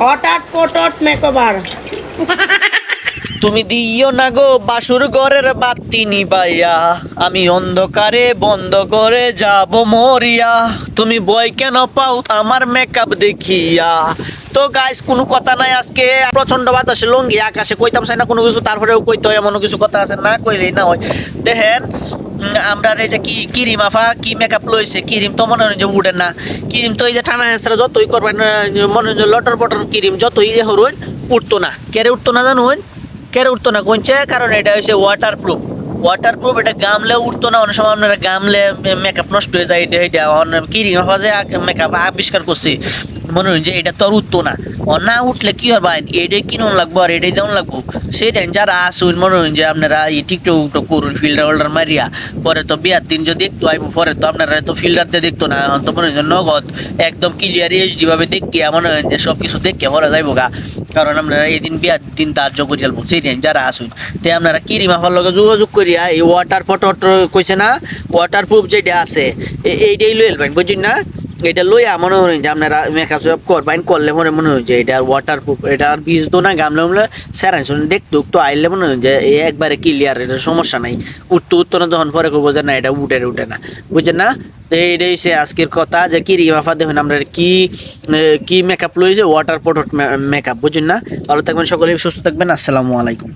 হঠাৎ পটট মেকওভার। তুমি দিও না গো বাসুর ঘরের বাতি নিবাইয়া। আমি অন্ধকারে বন্ধ করে যাব মরিয়া। তুমি বই কেন পাও আমার মেকআপ দেখিয়া। তো গাইস কোনো কথা নাই আজকে। প্রচণ্ড বাতাসে লঙ্গি, আকাশে কইতাম চাই না কোনো কিছু, তারপরেও কইতে হয় এমন কিছু কথা আছে, না কইলেই না হয়। দেখেন আমরা এই যে কি কিরিম আফা, কি মেকআপ লইছে, কিরিম তো মনে যে উঠে না। কিরিম তো এই যে টানা হেসরা যতই করবেন মনে হয় লটর পটর কিরিম যতই যে হরুন উঠতো না। কেরে উঠতো না জানুন? কেরে উঠতো না কোনছে কারণ এটা হচ্ছে ওয়াটার প্রুফ ওয়াটার প্রুফ এটা গামলে উঠতো না, অনেক সময় আপনারা গামলে মেকআপ নষ্ট হয়ে যায়, এটা এটা কিরিম আফা যে মেকআপ আবিষ্কার করছি। মনে হয় যে এটা তো আর উঠতো না। ও না উঠলে কি হবে? এটাই কিনুন লাগবো আর এটাই দেওয়ান লাগবো। সেটাই যারা আসুন মনে হয় যে আপনারা এই টিকটক উকটক করুন ফিল্ডার হোল্ডার মারিয়া, পরে তো বিয়ার দিন যদি একটু আইব, পরে তো আপনারা তো ফিল্ডার দিয়ে দেখতো না। এখন তো মনে হয় নগদ, একদম ক্লিয়ার এইচডি ভাবে দেখিয়া মনে হয় যে সব কিছু দেখিয়া ভরা যাইব গা। কারণ আপনারা এই দিন বিয়ার দিন ধার্য করি আলবো সেই দিন যারা আসুন তাই আপনারা কিরিম আফার লগে যোগাযোগ করিয়া এই ওয়াটার ফটো কইছে না? ওয়াটার প্রুফ যেটা আছে এইটাই লই এলবেন বুঝছেন না? এটা লইয়া মনে হয় যে আপনারা মেকআপ সব করবেন করলে মনে মনে হয় যে এটা ওয়াটার প্রুফ এটা আর বীজ দো না, গামলে উমলে স্যারান শুনে দেখতো তো আইলে মনে হয় যে এ একবারে ক্লিয়ার এটা সমস্যা নাই। উঠতে উঠতো না তখন পরে যে না, এটা উঠে উঠে না। বুঝছেন না? তো এইটাই সে আজকের কথা যে কি রিমাফা দেখুন আমরা কি কি মেকআপ লইছে ওয়াটার প্রোডক্ট মেকআপ বুঝছেন না? ভালো থাকবেন সকলে, সুস্থ থাকবেন, আসসালামু আলাইকুম।